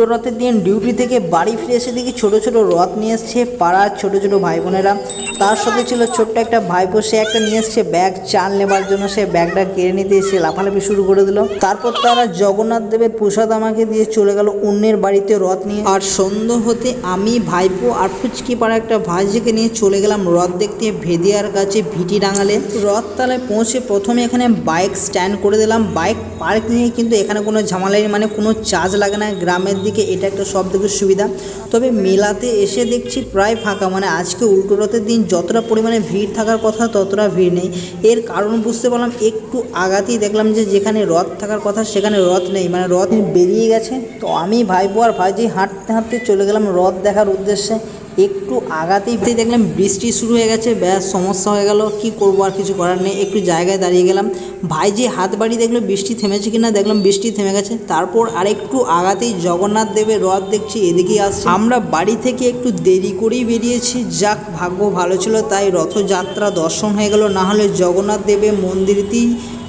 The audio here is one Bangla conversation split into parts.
উল্টো রথের দিন ডিউটি থেকে বাড়ি ফিরে এসে দেখি ছোট ছোট রথ নিয়ে এসছে পাড়ার ছোট ছোট ভাই বোনেরা তার সাথে ছিল ছোট্ট একটা ভাইপো, সে একটা নিয়ে এসছে ব্যাগ চাল নেবার জন্য সে ব্যাগটা কেড়ে নিতে এসে লাফালাফি শুরু করে দিল। তারপর তারা জগন্নাথ দেবের প্রসাদ আমাকে দিয়ে চলে গেল অন্যের বাড়িতে রথ নিয়ে। আর সন্ধ্যা হতে আমি, ভাইপো আর ফুচকি পাড়া একটা ভাইজিকে নিয়ে চলে গেলাম রথ দেখতে ভেদিয়ার কাছে ভিটি ডাঙালে রথ তালায় পৌঁছে প্রথমে এখানে বাইক স্ট্যান্ড করে দিলাম। বাইক পার্ক নিয়ে কিন্তু এখানে কোনো ঝামেলাই মানে কোনো চার্জ লাগে না। গ্রামের দিকে এটা একটা সব থেকে সুবিধা। তবে মেলাতে এসে দেখছি প্রায় ফাঁকা। মানে আজকে উল্টো রথের দিন যতটা পরিমাণে ভিড় থাকার কথা, ততটা ভিড় নেই। এর কারণ বুঝতে পারলাম, একটু আগাতেই দেখলাম যে যেখানে রথ থাকার কথা, সেখানে রথ নেই। মানে রথ বেরিয়ে গেছে। তো আমি ভাইবো আর ভাইজি হাঁটতে হাঁটতে চলে গেলাম রথ দেখার উদ্দেশ্যে। একটু আগাতেই দেখলাম বৃষ্টি শুরু হয়ে গেছে, ব্যাস সমস্যা হয়ে গেল, কি করব আর কিছু করার নেই, একটু জায়গায় দাঁড়িয়ে গেলাম। ভাই যে হাত বাড়ি দেখল বৃষ্টি থেমেছে কিনা, দেখলাম বৃষ্টি থেমে গেছে। তারপর আরেকটু আগাতেই জগন্নাথ দেবের রথ দেখছি, এদিকেই আসছে। আমরা বাড়ি থেকে একটু দেরি করেই বেরিয়েছি, যাক ভাগ্য ভালো ছিল তাই রথযাত্রা দর্শন হয়ে গেল। না হলে জগন্নাথ দেবের মন্দিরতেই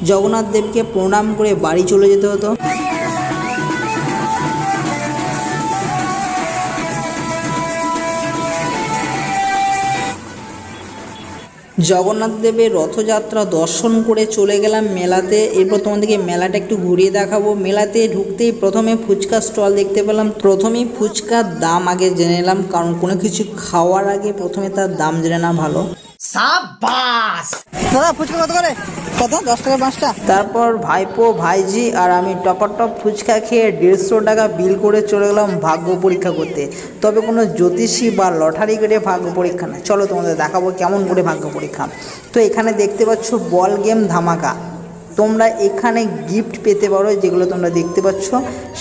জগন্নাথ দেবকে প্রণাম করে বাড়ি চলে যেতে হতো। জগন্নাথ দেবের রথযাত্রা দর্শন করে চলে গেলাম মেলাতে। এরপর তোমাদেরকে মেলাটা একটু ঘুরিয়ে দেখাবো। মেলাতে ঢুকতেই প্রথমে ফুচকা স্টল দেখতে পেলাম। প্রথমেই ফুচকার দাম আগে জেনে নিলাম কারণ কোনো কিছু খাওয়ার আগে প্রথমে তার দাম জেনে না ভালো। দাদা ফুচকা কত করে? কত? দশ টাকা পাঁচটা তারপর ভাইপো, ভাইজি আর আমি টপার টপ ফুচকা খেয়ে দেড়শো টাকা বিল করে চলে গেলাম ভাগ্য পরীক্ষা করতে। তবে কোনো জ্যোতিষী বা লটারি করে ভাগ্য পরীক্ষা না চলো তোমাদের দেখাবো কেমন করে ভাগ্য পরীক্ষা। তো এখানে দেখতে পাচ্ছ বল গেম ধামাকা। তোমরা এখানে গিফট পেতে পারো, যেগুলো তোমরা দেখতে পাচ্ছ।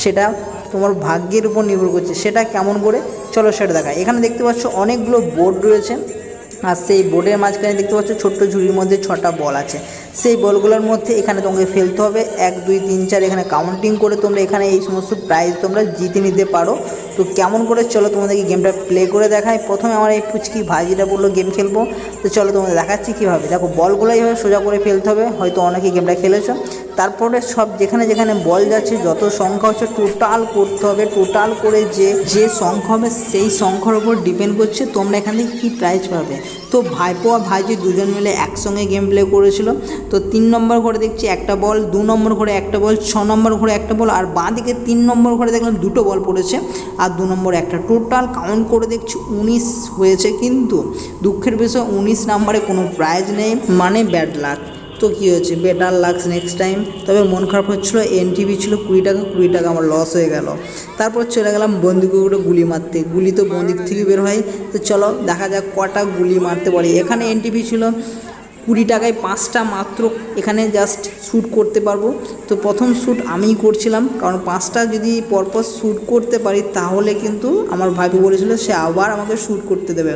সেটা তোমার ভাগ্যের উপর নির্ভর করছে। সেটা কেমন করে? চলো সেটা দেখা এখানে দেখতে পাচ্ছ অনেকগুলো বোর্ড রয়েছে। আর সেই বোর্ডের মাঝখানে দেখতে পাচ্ছ ছোট্ট ঝুড়ির মধ্যে ছটা বল আছে। সেই বলগুলোর মধ্যে এখানে তোমাকে ফেলতে হবে। এক, দুই, তিন, চার, এখানে কাউন্টিং করে তোমরা এখানে এই সমস্ত প্রাইজ তোমরা জিতে নিতে পারো। তো কেমন করে চলো তোমাদেরকে গেমটা প্লে করে দেখায় প্রথমে আমার এই ফুচকি ভাজিটা বলল গেম খেলব। তো চলো তোমাদের দেখাচ্ছি কীভাবে। দেখো বলগুলো এইভাবে সোজা করে ফেলতে হবে। হয়তো অনেকে গেমটা খেলেছো। তারপরে সব যেখানে যেখানে বল যাচ্ছে, যত সংখ্যা হচ্ছে টোটাল করতে হবে। টোটাল করে যে যে সংখ্যা হবে, সেই সংখ্যার উপর ডিপেন্ড করছে, তোমরা এখান থেকে কী প্রাইজ পাবে। তো ভাইপো আর ভাইজি দুজন মিলে একসঙ্গে গেম প্লে করেছিল। তো তিন নম্বর ঘরে দেখছি একটা বল, দু নম্বর ঘরে একটা বল, ছ নম্বর ঘরে একটা বল, আর বাঁ দিকে তিন নম্বর ঘরে দেখলাম দুটো বল পড়েছে, আর দু নম্বর একটা। টোটাল কাউন্ট করে দেখছি উনিশ হয়েছে, কিন্তু দুঃখের বিষয়, উনিশ নাম্বারে কোনো প্রাইজ নেই মানে ব্যাড লাক তো কী হয়েছে? বেটার লাক্স নেক্সট টাইম তবে মন খারাপ হচ্ছিল এনটিভি ছিল কুড়ি টাকা কুড়ি টাকা আমার লস হয়ে গেল। তারপর চলে গেলাম বন্দুকে করে গুলি মারতে। গুলি তো বন্দুক থেকে বের হয়। তো চলো, দেখা যাক কটা গুলি মারতে পারি। এখানে এনটিভি ছিল কুড়ি টাকায় পাঁচটা মাত্র। এখানে জাস্ট শ্যুট করতে পারব। তো প্রথম শ্যুট আমিই করছিলাম। কারণ পাঁচটা যদি পরপর শ্যুট করতে পারি, তাহলে কিন্তু আমার ভাইপো বলেছিল সে আবার আমাকে শ্যুট করতে দেবে।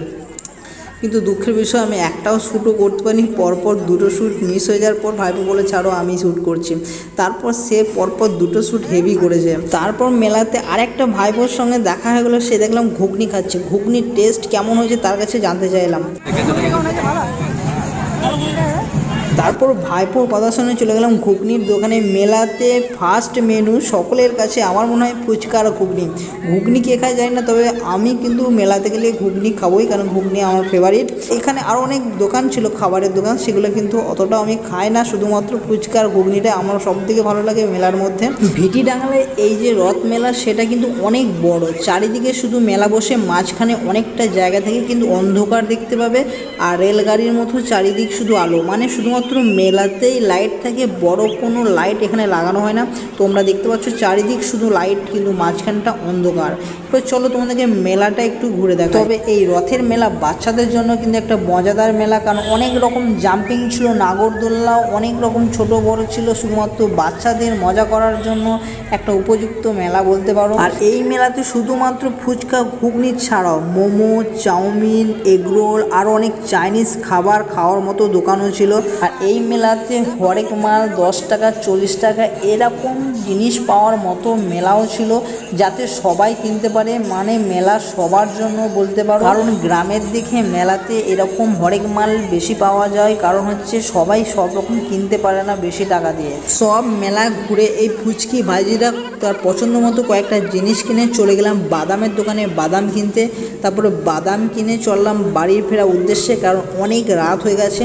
কিন্তু দুঃখের বিষয়, আমি একটাও শ্যুটও করতে পারিনি। পরপর দুটো শ্যুট মিস হয়ে যাওয়ার পর ভাইপো বলে ছাড়ো আমি শ্যুট করছি। তারপর সে পরপর দুটো শ্যুট হেভি করেছে। তারপর মেলাতে আরেকটা ভাইপোর সঙ্গে দেখা হয়ে গেলো, সে দেখলাম ঘুগনি খাচ্ছে। ঘুগনির টেস্ট কেমন হয়েছে তার কাছে জানতে চাইলাম। তারপর ভাইপোর কথা শুনে চলে গেলাম ঘুগনির দোকানে। মেলাতে ফার্স্ট মেনু সকলের কাছে আমার মনে হয় ফুচকা আর ঘুগনি। ঘুগনি কে খায় যায় না, তবে আমি কিন্তু মেলাতে গেলে ঘুগনি খাবোই, কারণ ঘুগনি আমার ফেভারিট এখানে আরও অনেক দোকান ছিল, খাবারের দোকান, সেগুলো কিন্তু অতটা আমি খাই না। শুধুমাত্র ফুচকা আর ঘুগনিটা আমার সব থেকে ভালো লাগে মেলার মধ্যে। ভিটি ডাঙালে এই যে রথ মেলা, সেটা কিন্তু অনেক বড়। চারিদিকে শুধু মেলা বসে, মাঝখানে অনেকটা জায়গা থেকে কিন্তু অন্ধকার দেখতে পাবে। আর রেলগাড়ির মতো চারিদিক শুধু আলো। মানে শুধুমাত্র মেলাতেই লাইট থাকে, বড় কোনো লাইট এখানে লাগানো হয় না। তোমরা দেখতে পাচ্ছ চারিদিক শুধু লাইট কিন্তু মাঝখানটা অন্ধকার। তো চলো তোমাদেরকে মেলাটা একটু ঘুরে দেখো তবে এই রথের মেলা বাচ্চাদের জন্য কিন্তু একটা মজাদার মেলা, কারণ অনেক রকম জাম্পিং ছিল নাগরদোল্লা অনেক রকম ছোট বড় ছিল, শুধুমাত্র বাচ্চাদের মজা করার জন্য একটা উপযুক্ত মেলা বলতে পারো। আর এই মেলাতে শুধুমাত্র ফুচকা, ঘুগনি ছাড়াও মোমো, চাউমিন, এগরোল আরও অনেক চাইনিজ খাবার খাওয়ার মতো দোকানও ছিল। আর এই মেলাতে হরেক মাল দশ টাকা, চল্লিশ টাকা এরকম জিনিস পাওয়ার মতো মেলাও ছিল যাতে সবাই কিনতে পারে। মানে মেলা সবার জন্য বলতে পারো। কারণ গ্রামের দিকে মেলাতে এরকম হরেক মাল বেশি পাওয়া যায়। কারণ হচ্ছে সবাই সব রকম কিনতে পারে না বেশি টাকা দিয়ে। সব মেলা ঘুরে এই ফুচকি ভাইজিরা তার পছন্দ মতো কয়েকটা জিনিস কিনে চলে গেলাম বাদামের দোকানে বাদাম কিনতে। তারপরে বাদাম কিনে চললাম বাড়ি ফেরার উদ্দেশ্যে। কারণ অনেক রাত হয়ে গেছে।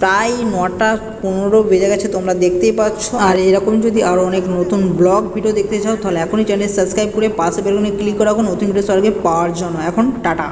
প্রায় নটা পনেরো বেজে গেছে, তোমরা দেখতেই পাচ্ছ। আর এরকম যদি আরও অনেক নতুন ব্লগ, ভিডিও দেখতে চাও, তাহলে এখনই চ্যানেল সাবস্ক্রাইব করে পাশে বেরোনে ক্লিক করে রাখো, নতুন ভিডিও সবাইকে পাওয়ার জন্য। এখন টাটা।